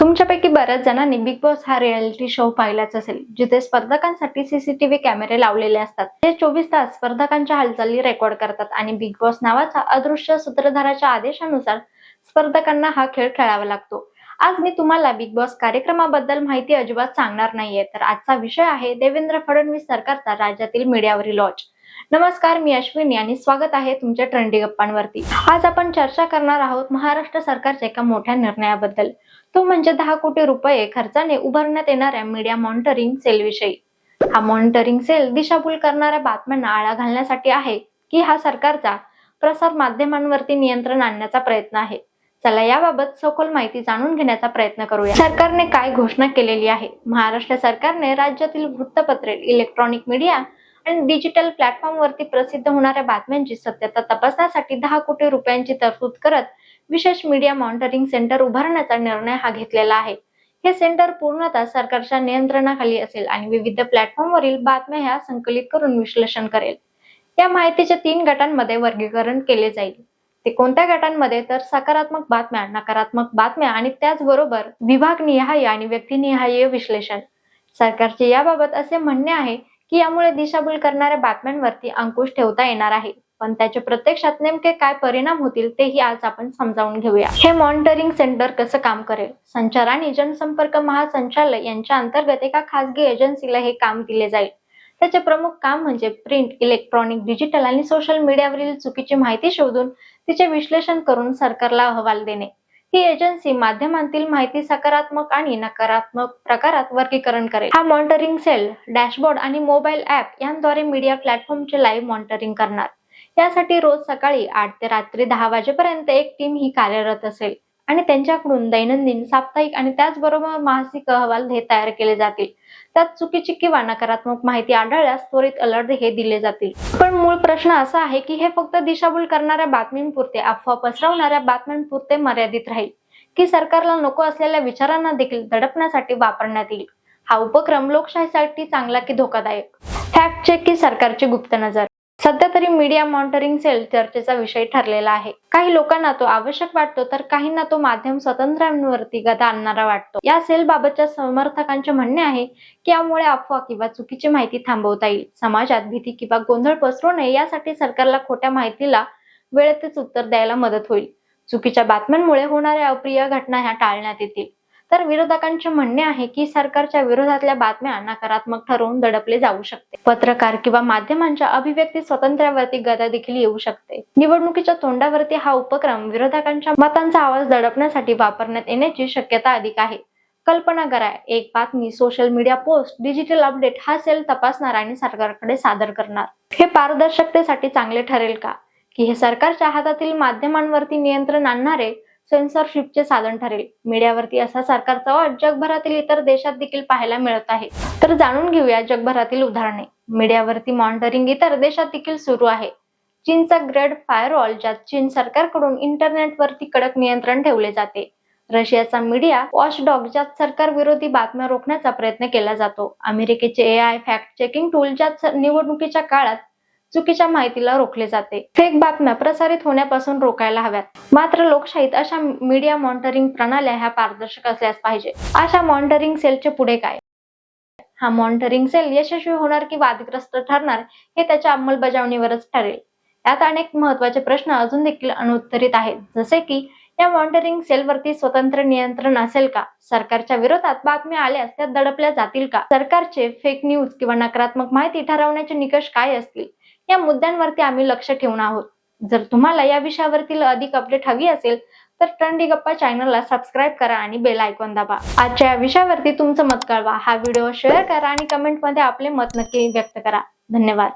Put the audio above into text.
तुमच्यापैकी बऱ्याच जणांनी बिग बॉस हा रियालिटी शो पाहिलाच असेल जिथे स्पर्धकांसाठी सीसीटीव्ही कॅमेरे लावलेले असतात. ते चोवीस तास स्पर्धकांच्या हालचाली रेकॉर्ड करतात आणि बिग बॉस नावाचा अदृश्य सूत्रधाराच्या आदेशानुसार स्पर्धकांना हा खेळ खेळावा लागतो. आज मी तुम्हाला बिग बॉस कार्यक्रमाबद्दल माहिती अजिबात सांगणार नाहीये तर आजचा विषय आहे देवेंद्र फडणवीस सरकारचा राज्यातील मीडियावरील लॉज नमस्कार मी अश्विनी आणि स्वागत आहे तुमच्या ट्रेंडी गप्पांवरती. आज आपण चर्चा करणार आहोत महाराष्ट्र सरकारच्या एका मोठ्या निर्णयाबद्दल. तो म्हणजे दहा कोटी रुपये खर्चाने उभारण्यात येणाऱ्या मीडिया मॉनिटरिंग सेलविषयी हा मॉनिटरिंग सेल दिशाभूल करणाऱ्या बातम्यांना आळा घालण्यासाठी आहे की हा सरकारचा प्रसार माध्यमांवरती नियंत्रण आणण्याचा प्रयत्न आहे. चला याबाबत सखोल माहिती जाणून घेण्याचा प्रयत्न करूया. सरकारने काय घोषणा केलेली आहे? महाराष्ट्र सरकारने राज्यातील वृत्तपत्रे इलेक्ट्रॉनिक मीडिया आणि डिजिटल प्लॅटफॉर्मवरती प्रसिद्ध होणाऱ्या बातम्यांची सत्यता तपासण्यासाठी दहा कोटी रुपयांची तरतूद करत विशेष मीडिया मॉनिटरिंग सेंटर उभारण्याचा निर्णय हा घेतलेला आहे. हे सेंटर पूर्णतः सरकारच्या नियंत्रणाखाली असेल आणि विविध प्लॅटफॉर्मवरील बातम्या ह्या संकलित करून विश्लेषण करेल. या माहितीच्या तीन गटांमध्ये वर्गीकरण केले जाईल. ते कोणत्या गटांमध्ये? तर सकारात्मक बातम्या नकारात्मक बातम्या आणि त्याचबरोबर विभागनिहाय आणि व्यक्तिनिहाय विश्लेषण. सरकारचे याबाबत असे म्हणणे आहे की यामुळे दिशाभूल करणाऱ्या बातम्यांवरती अंकुश ठेवता येणार आहे. पण त्याचे प्रत्यक्षात नेमके काय परिणाम होतील तेही आज आपण समजावून घेऊया. हे मॉनिटरिंग सेंटर कसं काम करेल? संचार आणि जनसंपर्क महासंचालक यांच्या अंतर्गत एका खासगी एजन्सीला हे काम दिले जाईल. त्याचे प्रमुख काम म्हणजे प्रिंट इलेक्ट्रॉनिक डिजिटल आणि सोशल मीडियावरील चुकीची माहिती शोधून तिचे विश्लेषण करून सरकारला अहवाल देणे. ही एजन्सी माध्यमांतील माहिती सकारात्मक आणि नकारात्मक प्रकारात वर्गीकरण करेल. हा मॉनिटरिंग सेल डॅशबोर्ड आणि मोबाईल ऍप यांद्वारे मीडिया प्लॅटफॉर्मचे लाईव्ह मॉनिटरिंग करणार. यासाठी रोज सकाळी आठ ते रात्री दहा वाजेपर्यंत एक टीम ही कार्यरत असेल. आणि त्यांच्याकडून दैनंदिन साप्ताहिक आणि त्याचबरोबर मासिक अहवाल हे तयार केले जातील. त्यात चुकीची किंवा नकारात्मक माहिती आढळल्यास त्वरित अलर्ट हे दिले जातील. पण मूळ प्रश्न असा आहे की हे फक्त दिशाभूल करणाऱ्या बातमींपुरते अफवा पसरवणाऱ्या बातम्यांपुरते मर्यादित राहील. की सरकारला नको असलेल्या विचारांना देखील दडपण्यासाठी वापरण्यात येईल. हा उपक्रम लोकशाहीसाठी चांगला की धोकादायक? फॅक्ट चेक की सरकारची गुप्त नजर. सध्या तरी मीडिया मॉनिटरिंग सेल चर्चेचा विषय ठरलेला आहे. काही लोकांना तो आवश्यक वाटतो तर काहींना तो माध्यम स्वातंत्र्यांवरती गदा आणणारा वाटतो. या सेल बाबतच्या समर्थकांचे म्हणणे आहे की यामुळे अफवा किंवा चुकीची माहिती थांबवता येईल. समाजात भीती किंवा गोंधळ पसरू नये यासाठी सरकारला खोट्या माहितीला वेळेतच उत्तर द्यायला मदत होईल. चुकीच्या बातम्यांमुळे होणाऱ्या अप्रिय घटना ह्या टाळण्यात येतील. तर विरोधकांचे म्हणणे आहे की सरकारच्या विरोधातल्या बातम्या नकारात्मक ठरवून दडपले जाऊ शकते. पत्रकार किंवा माध्यमांच्या अभिव्यक्ती स्वातंत्र्यावरती गदा देखील येऊ शकते. निवडणुकीच्या तोंडावरती हा उपक्रम विरोधकांच्या मतांचा आवाज दडपण्यासाठी वापरण्यात येण्याची शक्यता अधिक आहे. कल्पना करा एक बातमी social media post digital update हा सेल तपासणार आणि सरकारकडे सादर करणार. हे पारदर्शकतेसाठी चांगले ठरेल का? की हे सरकारच्या हातातील माध्यमांवरती नियंत्रण आणणारे सेन्सरशिपचे साधन ठरेल. मीडियावरती असा सरकारचा वाट जगभरातील इतर देशात देखील पाहायला मिळत आहे. तर जाणून घेऊया जगभरातील उदाहरणे. मीडियावरती मॉनिटरिंग इतर देशात देखील सुरू आहे. चीनचा ग्रेड फायरवॉल ज्यात चीन सरकारकडून इंटरनेटवरती कडक नियंत्रण ठेवले जाते. रशियाचा मीडिया वॉशडॉग ज्यात सरकार विरोधी बातम्या रोखण्याचा प्रयत्न केला जातो. अमेरिकेचे A I fact checking tool ज्यात निवडणुकीच्या काळात चुकीच्या माहितीला रोखले जाते. फेक बातम्या प्रसारित होण्यापासून रोखायला हव्यात. मात्र लोकशाहीत अशा मीडिया मॉनिटरिंग प्रणाल्या ह्या पारदर्शक असल्यास पाहिजे. अशा मॉनिटरिंग सेलचे पुढे काय? हा मॉनिटरिंग सेल यशस्वी होणार की वादग्रस्त ठरणार हे त्याच्या अंमलबजावणीवरच ठरेल. यात अनेक महत्त्वाचे प्रश्न अजून देखील अनुत्तरित आहेत. जसे की या मॉनिटरिंग सेलवरती स्वतंत्र नियंत्रण असेल का? सरकारच्या विरोधात बातम्या आल्यास त्या दडपल्या जातील का? सरकारचे फेक न्यूज किंवा नकारात्मक माहिती ठरवण्याचे निकष काय असतील? या मुद्द्यांवरती आम्ही लक्ष ठेवून आहोत. जर तुम्हाला या विषयावरतील अधिक अपडेट हवी असेल तर ट्रेंडी गप्पा चॅनलला सबस्क्राईब करा आणि बेल आयकॉन दाबा. आजच्या या विषयावरती तुमचं मत कळवा. हा व्हिडिओ शेअर करा आणि कमेंटमध्ये आपले मत नक्की व्यक्त करा. धन्यवाद.